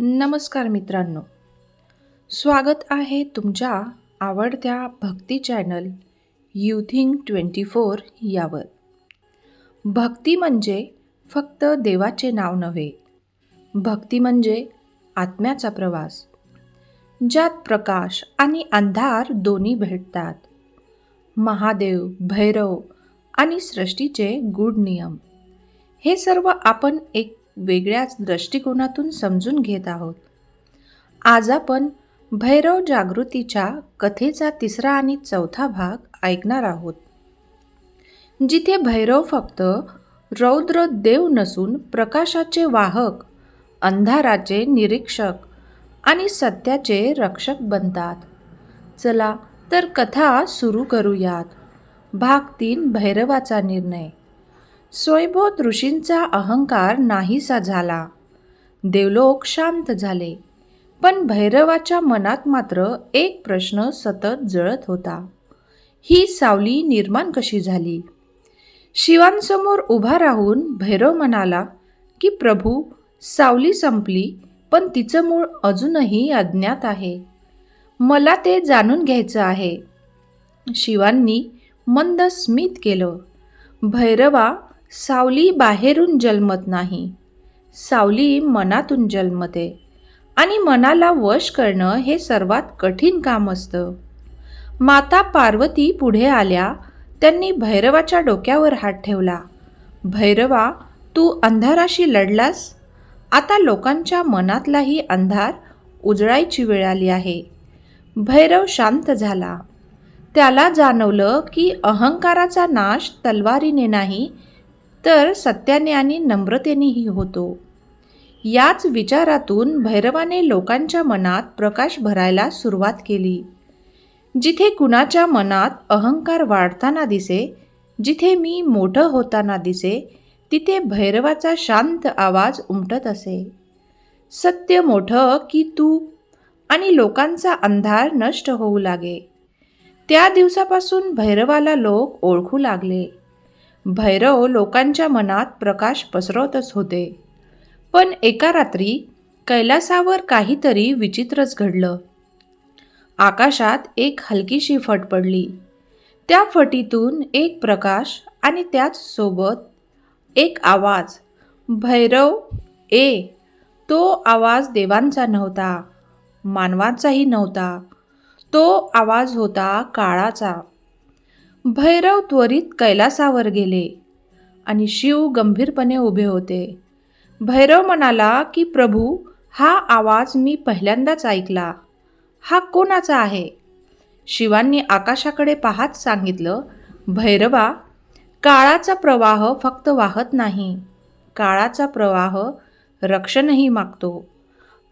नमस्कार मित्रांनो. स्वागत आहे तुमच्या आवडत्या भक्ती चॅनल युथिंग ट्वेंटी फोर यावर. भक्ती म्हणजे फक्त देवाचे नाव नव्हे भक्ती म्हणजे आत्म्याचा प्रवास ज्यात प्रकाश आणि अंधार दोन्ही भेटतात. महादेव भैरव आणि सृष्टीचे गूढ नियम हे सर्व आपण एक वेगळ्याच दृष्टिकोनातून समजून घेत आहोत. आज आपण भैरव जागृतीच्या कथेचा तिसरा आणि चौथा भाग ऐकणार आहोत. जिथे भैरव फक्त रौद्र देव नसून प्रकाशाचे वाहक अंधाराचे निरीक्षक आणि सत्याचे रक्षक बनतात. चला तर कथा सुरू करूयात. भाग तीन भैरवाचा निर्णय. स्वयंभोत ऋषींचा अहंकार नाहीसा झाला. देवलोक शांत झाले. पण भैरवाच्या मनात मात्र एक प्रश्न सतत जळत होता. ही सावली निर्माण कशी झाली? शिवांसमोर उभा राहून भैरव म्हणाला की प्रभू सावली संपली पण तिचं मूळ अजूनही अज्ञात आहे. मला ते जाणून घ्यायचं आहे. शिवांनी मंद स्मित केलं. भैरवा सावली बाहेरून जन्मत नाही. सावली मनातून जन्मते आणि मनाला वश करणं हे सर्वात कठीण काम असतं. माता पार्वती पुढे आल्या त्यांनी भैरवाच्या डोक्यावर हात ठेवला. भैरवा तू अंधाराशी लढलास? आता लोकांच्या मनातलाही अंधार उजळायची वेळ आली आहे. भैरव शांत झाला. त्याला जाणवलं की अहंकाराचा नाश तलवारीने नाही तर सत्याने आणि नम्रतेनेही होतो. याच विचारातून भैरवाने लोकांच्या मनात प्रकाश भरायला सुरुवात केली. जिथे कुणाच्या मनात अहंकार वाढताना दिसे जिथे मी मोठं होताना दिसे तिथे भैरवाचा शांत आवाज उमटत असे. सत्य मोठं की तू? आणि लोकांचा अंधार नष्ट होऊ लागे. त्या दिवसापासून भैरवाला लोक ओळखू लागले. भैरव लोकांच्या मनात प्रकाश पसरवतच होते. पण एका रात्री कैलासावर काहीतरी विचित्रच घडलं. आकाशात एक हलकीशी फट पडली. त्या फटीतून एक प्रकाश आणि त्याच सोबत एक आवाज भैरव ए. तो आवाज देवांचा नव्हता मानवाचाही नव्हता. तो आवाज होता काळाचा. भैरव त्वरित कैलासावर गेले आणि शिव गंभीरपणे उभे होते. भैरव म्हणाला की प्रभू हा आवाज मी पहिल्यांदाच ऐकला. हा कोणाचा आहे? शिवांनी आकाशाकडे पाहत सांगितलं भैरवा काळाचा प्रवाह फक्त वाहत नाही. काळाचा प्रवाह रक्षणही मागतो.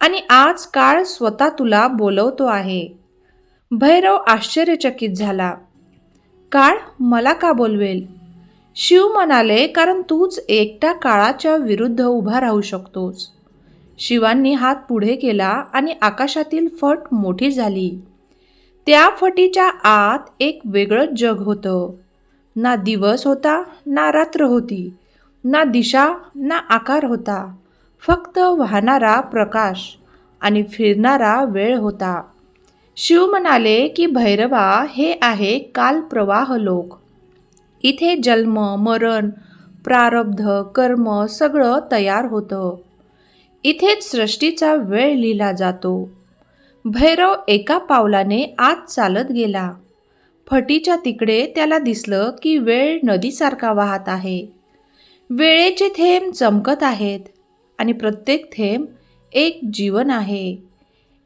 आणि आज काळ स्वतः तुला बोलवतो आहे. भैरव आश्चर्यचकित झाला. काळ मला का बोलवेल? शिव म्हणाले कारण तूच एकटा काळाच्या विरुद्ध उभा राहू शकतोस. शिवांनी हात पुढे केला आणि आकाशातील फट मोठी झाली. त्या फटीच्या आत एक वेगळंच जग होतं. ना दिवस होता ना रात्र होती ना दिशा ना आकार होता. फक्त वाहणारा प्रकाश आणि फिरणारा वेळ होता. शिव म्हणाले की भैरवा हे आहे कालप्रवाह लोक. इथे जन्म मरण प्रारब्ध कर्म सगळं तयार होतं. इथेच सृष्टीचा वेळ लिहिला जातो. भैरव एका पावलाने आत चालत गेला. फटीच्या तिकडे त्याला दिसलं की वेळ नदीसारखा वाहत आहे. वेळेचे थेंब चमकत आहेत आणि प्रत्येक थेंब एक जीवन आहे.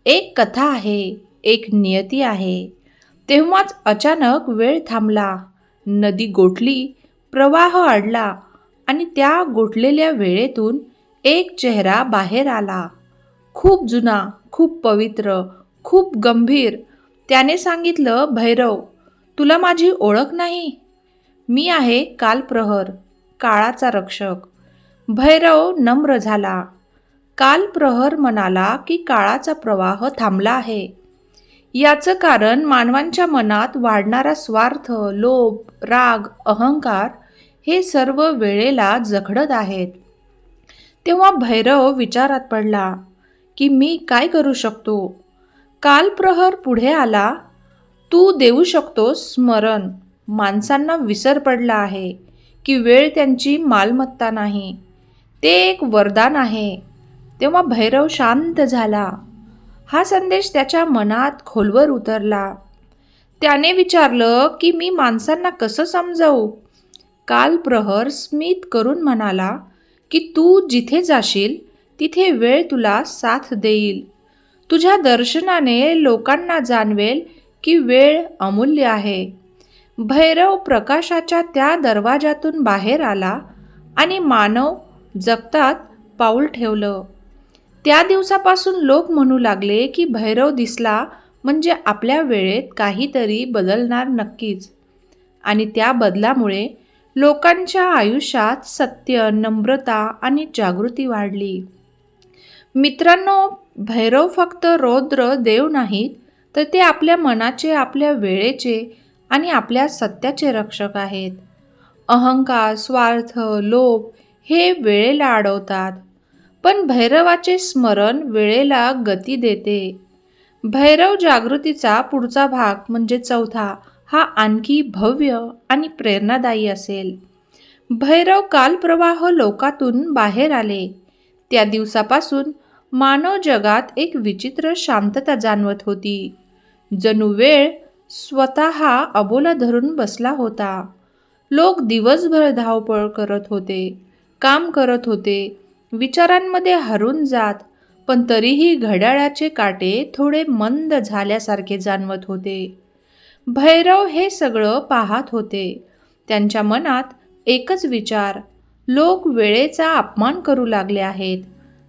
एक कथा आहे. एक नियती आहे. तेव्हाच अचानक वेळ थांबला. नदी गोठली प्रवाह अडला आणि त्या गोठलेल्या वेळेतून एक चेहरा बाहेर आला. खूप जुना खूप पवित्र खूप गंभीर. त्याने सांगितलं भैरव तुला माझी ओळख नाही? मी आहे कालप्रहर काळाचा रक्षक. भैरव नम्र झाला. कालप्रहर म्हणाला की काळाचा प्रवाह थांबला आहे. याचं कारण मानवांच्या मनात वाढणारा स्वार्थ लोभ राग अहंकार हे सर्व वेळेला जखडत आहेत. तेव्हा भैरव विचारात पडला की मी काय करू शकतो? काल प्रहर पुढे आला तू देऊ शकतोस स्मरण. माणसांना विसर पडला आहे की वेळ त्यांची मालमत्ता नाही. ते एक वरदान आहे. तेव्हा भैरव शांत झाला. हा संदेश त्याच्या मनात खोलवर उतरला. त्याने विचारलं की मी माणसांना कसं समजावू? काल प्रहर स्मित करून म्हणाला की तू जिथे जाशील तिथे वेळ तुला साथ देईल. तुझ्या दर्शनाने लोकांना जाणवेल की वेळ अमूल्य आहे. भैरव प्रकाशाच्या त्या दरवाजातून बाहेर आला आणि मानव जगतात पाऊल ठेवलं. त्या दिवसापासून लोक म्हणू लागले की भैरव दिसला म्हणजे आपल्या वेळेत काहीतरी बदलणार नक्कीच. आणि त्या बदलामुळे लोकांच्या आयुष्यात सत्य नम्रता आणि जागृती वाढली. मित्रांनो भैरव फक्त रौद्र देव नाहीत तर ते आपल्या मनाचे आपल्या वेळेचे आणि आपल्या सत्याचे रक्षक आहेत. अहंकार स्वार्थ लोभ हे वेळेला अडवतात. पण भैरवाचे स्मरण वेळेला गती देते. भैरव जागृतीचा पुढचा भाग म्हणजे चौथा हा आणखी भव्य आणि प्रेरणादायी असेल. भैरव कालप्रवाह लोकातून बाहेर आले. त्या दिवसापासून मानव जगात एक विचित्र शांतता जाणवत होती. जणू वेळ स्वतः अबोला धरून बसला होता. लोक दिवसभर धावपळ करत होते काम करत होते विचारांमध्ये हरून जात पण तरीही घड्याळाचे काटे थोडे मंद झाल्यासारखे जाणवत होते. भैरव हे सगळं पाहत होते. त्यांच्या मनात एकच विचार लोक वेळेचा अपमान करू लागले आहेत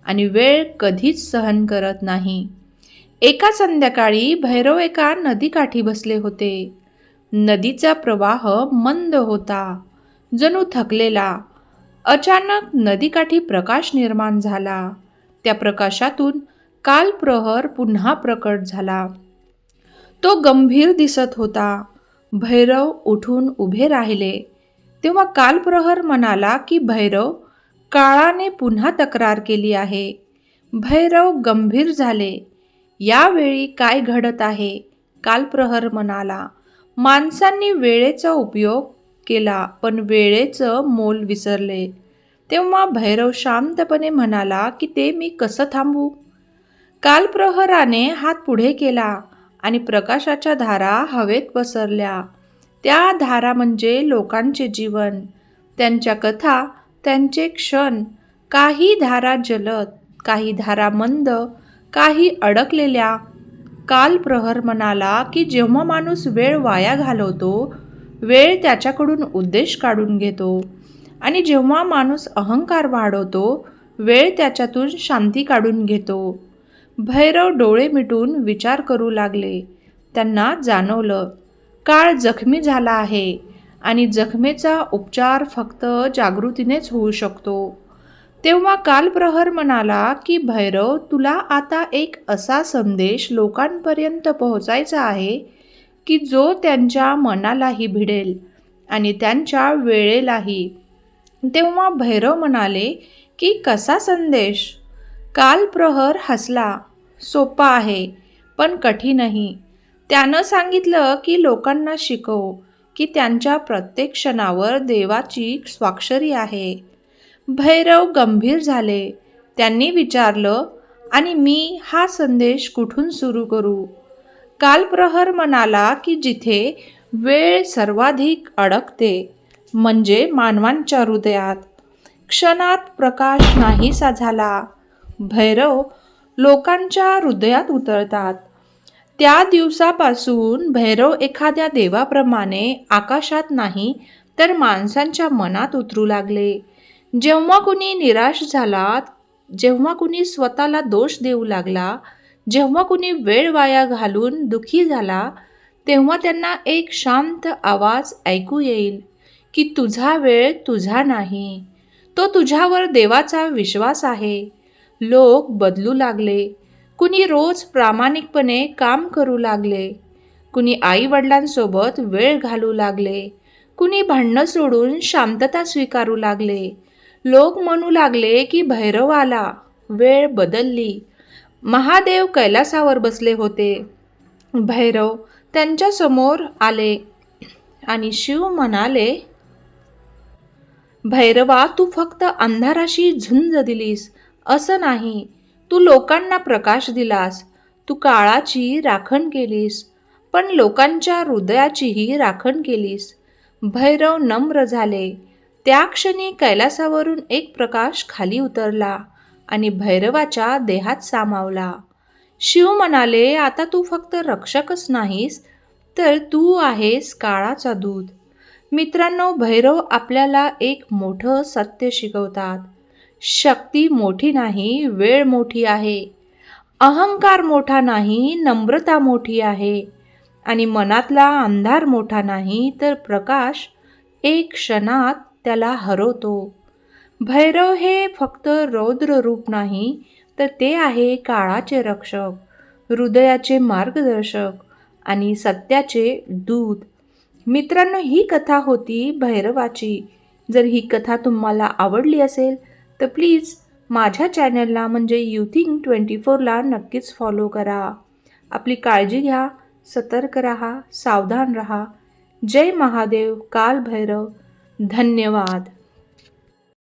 आणि वेळ कधीच सहन करत नाही. एका संध्याकाळी भैरव एका नदीकाठी बसले होते. नदीचा प्रवाह मंद होता. जणू थकलेला अचानक नदीकाठी प्रकाश निर्माण झाला. त्या प्रकाशातून काल प्रहर पुन्हा प्रकट झाला. तो गंभीर दिसत होता. भैरव उठून उभे राहिले. तेव्हा कालप्रहर म्हणाला की भैरव काळाने पुन्हा तक्रार केली आहे. भैरव गंभीर झाले. यावेळी काय घडत आहे? कालप्रहर म्हणाला. माणसांनी वेळेचा उपयोग केला पण वेळेचं मोल विसरले. तेव्हा भैरव शांतपणे म्हणाला की ते मी कसं थांबवू कालप्रहराने हात पुढे केला आणि प्रकाशाच्या धारा हवेत पसरल्या. त्या धारा म्हणजे लोकांचे जीवन. त्यांच्या कथा त्यांचे क्षण. काही धारा जलद काही धारा मंद काही अडकलेल्या. काल प्रहर म्हणाला की जेव्हा माणूस वेळ वाया घालवतो वेळ त्याच्याकडून उद्देश काढून घेतो. आणि जेव्हा माणूस अहंकार वाढवतो वेळ त्याच्यातून शांती काढून घेतो. भैरव डोळे मिटून विचार करू लागले. त्यांना जाणवलं काळ जखमी झाला आहे आणि जखमेचा उपचार फक्त जागृतीनेच होऊ शकतो. तेव्हा कालप्रहर म्हणाला की भैरव तुला आता एक असा संदेश लोकांपर्यंत पोहोचायचा आहे की जो त्यांच्या मनालाही भिडेल आणि त्यांच्या वेळेलाही. तेव्हा भैरव म्हणाले की कसा संदेश? काल प्रहर हसला सोपा आहे पण कठीणही त्यानं सांगितलं की लोकांना शिकव की त्यांच्या प्रत्येक क्षणावर देवाची स्वाक्षरी आहे. भैरव गंभीर झाले. त्यांनी विचारलं आणि मी हा संदेश कुठून सुरू करू? कालप्रहर म्हणाला की जिथे वेळ सर्वाधिक अडकते म्हणजे मानवांच्या हृदयात. क्षणात प्रकाश नाहीसा झाला. भैरव लोकांच्या हृदयात उतरतात. त्या दिवसापासून भैरव एखाद्या देवाप्रमाणे आकाशात नाही तर माणसांच्या मनात उतरू लागले. जेव्हा कुणी निराश झाला जेव्हा कुणी स्वतःला दोष देऊ लागला जेव्हा कुणी वेळ वाया घालून दुखी झाला तेव्हा त्यांना एक शांत आवाज ऐकू येईल की तुझा वेळ तुझा नाही. तो तुझ्यावर देवाचा विश्वास आहे. लोक बदलू लागले. कुणी रोज प्रामाणिकपणे काम करू लागले. कुणी आईवडिलांसोबत वेळ घालू लागले. कुणी भांडणं सोडून शांतता स्वीकारू लागले. लोक म्हणू लागले की भैरव आला. वेळ बदलली. महादेव कैलासावर बसले होते. भैरव त्यांच्यासमोर आले आणि शिव म्हणाले भैरवा तू फक्त अंधाराशी झुंज दिलीस. असं नाही. तू लोकांना प्रकाश दिलास. तू काळाची राखण केलीस. पण लोकांच्या हृदयाचीही राखण केलीस. भैरव नम्र झाले. त्या क्षणी कैलासावरून एक प्रकाश खाली उतरला. आणि भैरवाच्या देहात सामावला. शिव म्हणाले आता तू फक्त रक्षकच नाहीस तर तू आहेस काळाचा दूध मित्रांनो भैरव आपल्याला एक मोठं सत्य शिकवतात. शक्ती मोठी नाही वेळ मोठी आहे. अहंकार मोठा नाही नम्रता मोठी आहे. आणि मनातला अंधार मोठा नाही तर प्रकाश एक क्षणात त्याला हरवतो. भैरव हे फक्त रौद्र रूप नाही तर ते आहे काळाचे रक्षक हृदयाचे मार्गदर्शक आणि सत्याचे दूत. मित्रांनो ही कथा होती भैरवाची. जर ही कथा तुम्हाला आवडली असेल तर प्लीज माझ्या चॅनलला म्हणजे युथिंग ट्वेंटी फोरला नक्कीच फॉलो करा. आपली काळजी घ्या सतर्क रहा सावधान रहा. जय महादेव काल भैरव. धन्यवाद.